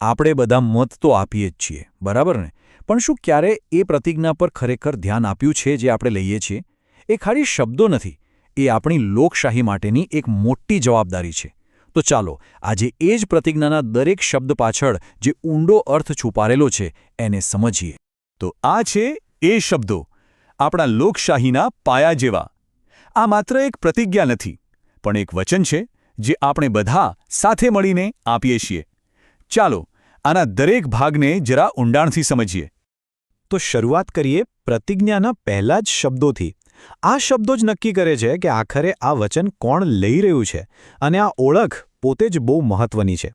આપણે બધા મત તો આપીએ જ છીએ, બરાબર ને? પણ શું ક્યારે એ પ્રતિજ્ઞા પર ખરેખર ધ્યાન આપ્યું છે જે આપણે લઈએ છીએ? એ ખાલી શબ્દો નથી, એ આપણી લોકશાહી માટેની એક મોટી જવાબદારી છે. તો ચાલો, આજે એ જ પ્રતિજ્ઞાના દરેક શબ્દ પાછળ જે ઊંડો અર્થ છુપારેલો છે, એને સમજીએ. તો આ છે એ શબ્દો, આપણા લોકશાહીના પાયા જેવા. આ માત્ર એક પ્રતિજ્ઞા નથી, પણ એક વચન છે, જે આપણે બધા સાથે મળીને આપીએ છીએ. ચાલો, આના દરેક ભાગને જરા ઊંડાણથી સમજીએ. તો શરૂઆત કરીએ પ્રતિજ્ઞાના પહેલા જ શબ્દોથી. આ શબ્દો જ નક્કી કરે છે કે આખરે આ વચન કોણ લઈ રહ્યું છે અને આ ઓળખ પોતે જ બહુ મહત્વની છે.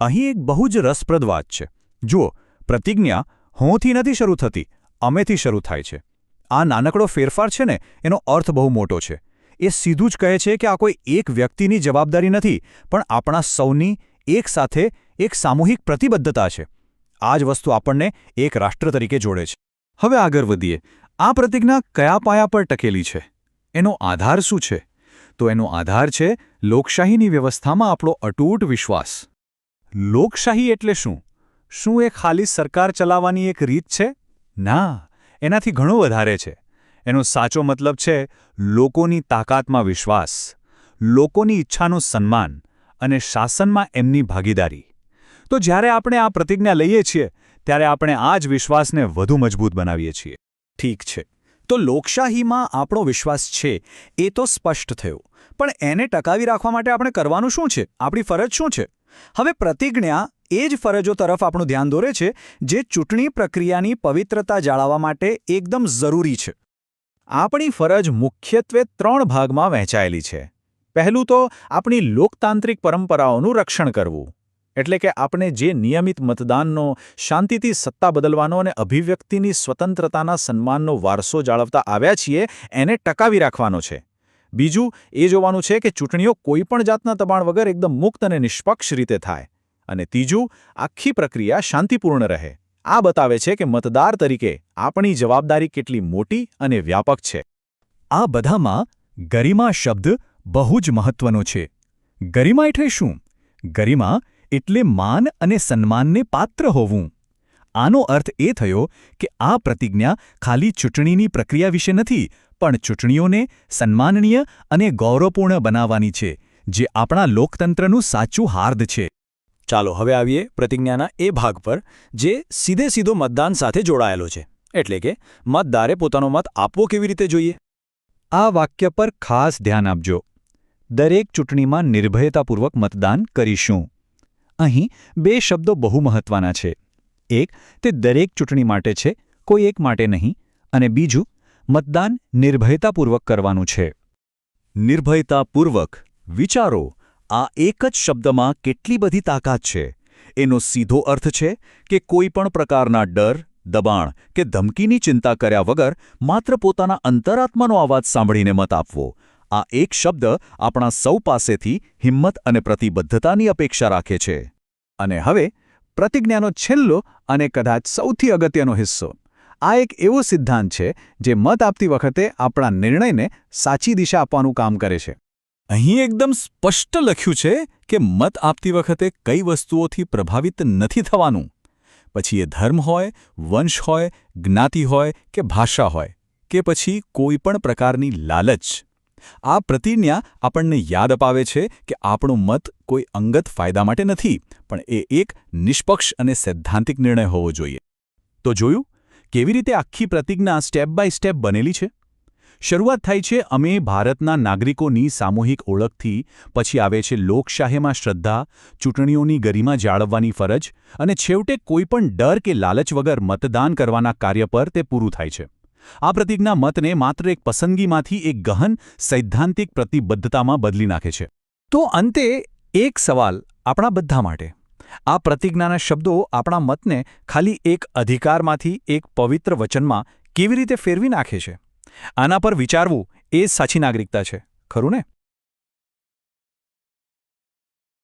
અહીં એક બહુ જ રસપ્રદ વાત છે. જુઓ, પ્રતિજ્ઞા હોંથી નથી શરૂ થતી, અમેથી શરૂ થાય છે. આ નાનકડો ફેરફાર છે ને, એનો અર્થ બહુ મોટો છે. એ સીધું જ કહે છે કે આ કોઈ એક વ્યક્તિની જવાબદારી નથી, પણ આપણા સૌની એક સાથે એક સામૂહિક પ્રતિબદ્ધતા છે. આ જ વસ્તુ આપણને એક રાષ્ટ્ર તરીકે જોડે છે. હવે આગળ વધીએ. આ પ્રતિજ્ઞા કયા પાયા પર ટકેલી છે? એનો આધાર શું છે? તો એનો આધાર છે લોકશાહીની વ્યવસ્થામાં આપણો અટૂટ વિશ્વાસ. લોકશાહી એટલે શું? શું એ ખાલી સરકાર ચલાવવાની એક રીત છે? ના, એનાથી ઘણું વધારે છે. એનો સાચો મતલબ છે લોકોની તાકાતમાં વિશ્વાસ, લોકોની ઈચ્છાનું સન્માન અને શાસનમાં એમની ભાગીદારી. તો જ્યારે આપણે આ પ્રતિજ્ઞા લઈએ છીએ, ત્યારે આપણે આ જ વિશ્વાસને વધુ મજબૂત બનાવીએ છીએ. ઠીક છે. તો લોકશાહીમાં આપણો વિશ્વાસ છે, એ તો સ્પષ્ટ થયો. પણ એને ટકાવી રાખવા માટે આપણે કરવાનું શું છે? આપણી ફરજ શું છે? હવે પ્રતિજ્ઞા એ જ ફરજો તરફ આપણું ધ્યાન દોરે છે, જે ચૂંટણી પ્રક્રિયાની પવિત્રતા જાળવવા માટે એકદમ જરૂરી છે. આપણી ફરજ મુખ્યત્વે ત્રણ ભાગમાં વહેંચાયેલી છે. પહેલું તો આપણી લોકતાંત્રિક પરંપરાઓનું રક્ષણ કરવું. એટલે કે આપણે જે નિયમિત મતદાનનો, શાંતિથી સત્તા બદલવાનો અને અભિવ્યક્તિની સ્વતંત્રતાના સન્માનનો વારસો જાળવતા આવ્યા છીએ, એને ટકાવી રાખવાનો છે. બીજું, એ જોવાનું છે કે ચૂંટણીઓ કોઈપણ જાતના દબાણ વગર એકદમ મુક્ત અને નિષ્પક્ષ રીતે થાય. અને ત્રીજું, આખી પ્રક્રિયા શાંતિપૂર્ણ રહે. આ બતાવે છે કે મતદાર તરીકે આપણી જવાબદારી કેટલી મોટી અને વ્યાપક છે. આ બધામાં ગરિમા શબ્દ બહુ જ મહત્વનો છે. ગરિમા એટલે શું? ગરિમા એટલે માન અને સન્માનને પાત્ર હોવું. આનો અર્થ એ થયો કે આ પ્રતિજ્ઞા ખાલી ચૂંટણીની પ્રક્રિયા વિશે નથી, પણ ચૂંટણીઓને સન્માનનીય અને ગૌરવપૂર્ણ બનાવવાની છે, જે આપણા લોકતંત્રનું સાચું હાર્દ છે. ચાલો હવે આવીએ પ્રતિજ્ઞાના એ ભાગ પર, જે સીધે સીધો મતદાન સાથે જોડાયેલો છે. એટલે કે મતદારે પોતાનો મત આપવો કેવી રીતે જોઈએ? આ વાક્ય પર ખાસ ધ્યાન આપજો. દરેક ચૂંટણીમાં નિર્ભયતાપૂર્વક મતદાન કરીશું. અહીં બે શબ્દો બહુ મહત્વના છે. એક, તે દરેક ચૂંટણી માટે છે, કોઈ એક માટે નહીં. અને બીજું, મતદાન નિર્ભયતાપૂર્વક કરવાનું છે. નિર્ભયતાપૂર્વક? વિચારો, આ એક જ શબ્દમાં કેટલી બધી તાકાત છે? એનો સીધો અર્થ છે કે કોઈ પણ પ્રકારના ડર, દબાણ કે ધમકીની ચિંતા કર્યા વગર માત્ર પોતાના અંતરાત્માનો અવાજ સાંભળીને મત આપવો. આ એક શબ્દ આપણા સૌ પાસેથી હિંમત અને પ્રતિબદ્ધતાની અપેક્ષા રાખે છે. અને હવે, પ્રતિજ્ઞાનો છેલ્લો અને કદાચ સૌથી અગત્યનો હિસ્સો. આ એક એવો સિદ્ધાંત છે જે મત આપતી વખતે આપણા નિર્ણયને સાચી દિશા આપવાનું કામ કરે છે. અહીં એકદમ સ્પષ્ટ લખ્યું છે કે મત આપતી વખતે કઈ વસ્તુઓથી પ્રભાવિત નથી થવાનું. પછી એ ધર્મ હોય, વંશ હોય, જ્ઞાતિ હોય કે ભાષા હોય, કે પછી કોઈ પણ પ્રકારની લાલચ. આ પ્રતિજ્ઞા આપણને યાદ અપાવે છે કે આપણો મત કોઈ અંગત ફાયદા માટે નથી, પણ એ એક નિષ્પક્ષ અને સૈદ્ધાંતિક નિર્ણય હોવો જોઈએ. તો જોયું? કેવી રીતે આખી પ્રતિજ્ઞા સ્ટેપ બાય સ્ટેપ બનેલી છે? શરૂઆત થાય છે, અમે ભારતના નાગરિકોની સામૂહિક ઓળખથી, પછી આવે છે લોકશાહીમાં શ્રદ્ધા, ચૂંટણીઓની ગરિમા જાળવવાની ફરજ, અને છેવટે કોઈપણ ડર કે લાલચ વગર મતદાન કરવાના કાર્ય પર તે પૂરું થાય છે. આ પ્રતિજ્ઞા મતને માત્ર એક પસંદગીમાંથી એક ગહન, સૈદ્ધાંતિક પ્રતિબદ્ધતામાં બદલી નાખે છે. તો અંતે એક સવાલ આપણા બધા માટે. આ પ્રતિજ્ઞાના શબ્દો આપણા મતને ખાલી એક અધિકારમાંથી એક પવિત્ર વચનમાં કેવી રીતે ફેરવી નાખે છે? આના પર વિચારવું એ સાચી નાગરિકતા છે, ખરું ને?